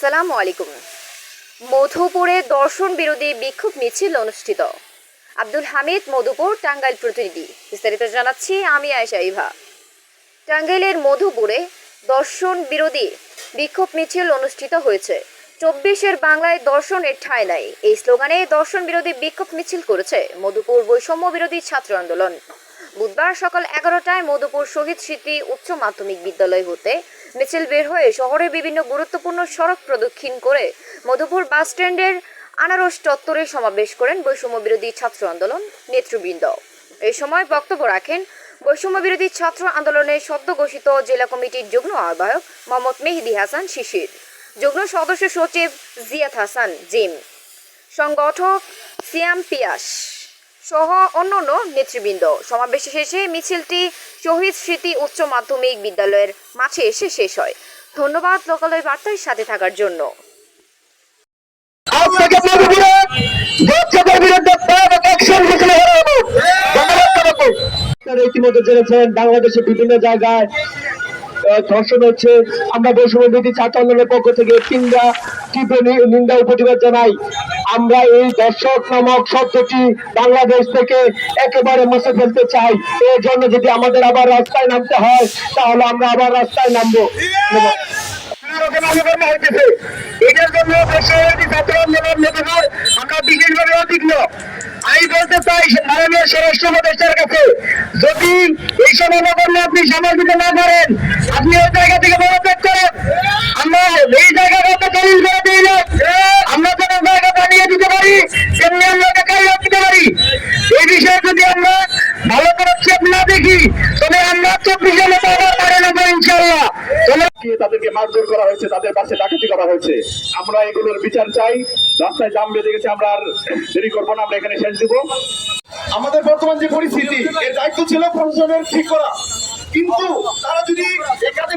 আসসালামু আলাইকুম। মধুপুরে দর্শন বিরোধী বিক্ষোভ মিছিল অনুষ্ঠিত। আব্দুল হামিদ, মধুপুর, টাঙ্গাইল প্রতিনিধি। বিস্তারিত জানাচ্ছি আমি আয়শা ইভা। টাঙ্গাইলের মধুপুরে দর্শন বিরোধী বিক্ষোভ মিছিল অনুষ্ঠিত হয়েছে। চব্বিশের বাংলায় দর্শনের ঠাঁই নাই। এই স্লোগানে দর্শন বিরোধী বিক্ষোভ মিছিল করেছে মধুপুর বৈষম্য বিরোধী ছাত্র আন্দোলন। বুধবার সকাল এগারোটায় মধুপুর শহীদ স্মৃতি উচ্চ মাধ্যমিক বিদ্যালয় হতে মিছিল বের হয়ে শহরের বিভিন্ন গুরুত্বপূর্ণ সড়ক প্রদক্ষিণ করে মধুপুর বাস স্ট্যান্ডের আনারস চত্বরে সমাবেশ করেন বৈষম্য বিরোধী ছাত্র আন্দোলন নেতৃবৃন্দ। এই সময় বক্তব্য রাখেন বৈষম্য বিরোধী ছাত্র আন্দোলনের সদ্য ঘোষিত জেলা কমিটির যুগ্ম আহ্বায়ক মোহাম্মদ মেহেদি হাসান শিশির, যুগ্ম সদস্য সচিব জিয়াদ হাসান জিম, সংগঠক সিয়াম পিয়াস। সহ অন্যান্য নেতৃবৃন্দ। সমাবেশ শেষে মিছিলটি শহীদ স্মৃতি উচ্চ মাধ্যমিক বিদ্যালয়ের মাঠে এসে শেষ হয়। ধন্যবাদ লোকালয় বার্তার সাথে থাকার জন্য। ইতিমধ্যে বাংলাদেশের বিভিন্ন জায়গায় ধর্ষণ হচ্ছে। আমরা বৈষম্য বিধি ছাত্র আন্দোলনের পক্ষ থেকে তিনটা তীব্র নিন্দা ও প্রতিবাদ জানাই। আমরা এই দর্শক নামক শব্দটি বাংলাদেশ থেকে একেবারে মুছে ফেলতে চাই। এর জন্য যদি আমাদের আবার রাস্তায় নামতে হয়, তাহলে আমরা আবার রাস্তায় নামবো। আমি বলতে চাই কাছে যদি এই আপনি সমালোচিত না করেন আপনি ওই জায়গা থেকে পদত্যাগ দিয়ে তাদেরকে মারধর করা হয়েছে, তাদের পাশে ডাকাতি করা হয়েছে। আমরা এগুলোর বিচার চাই। রাস্তায় জাম বেঁধে গেছে, আমরা আর দেরি করব না, আমরা এখানে শেষ দিব। আমাদের বর্তমান যে পরিস্থিতি, এর দায়িত্ব ছিল প্রশাসনের ঠিক করা। কিন্তু তারা যদি এখানে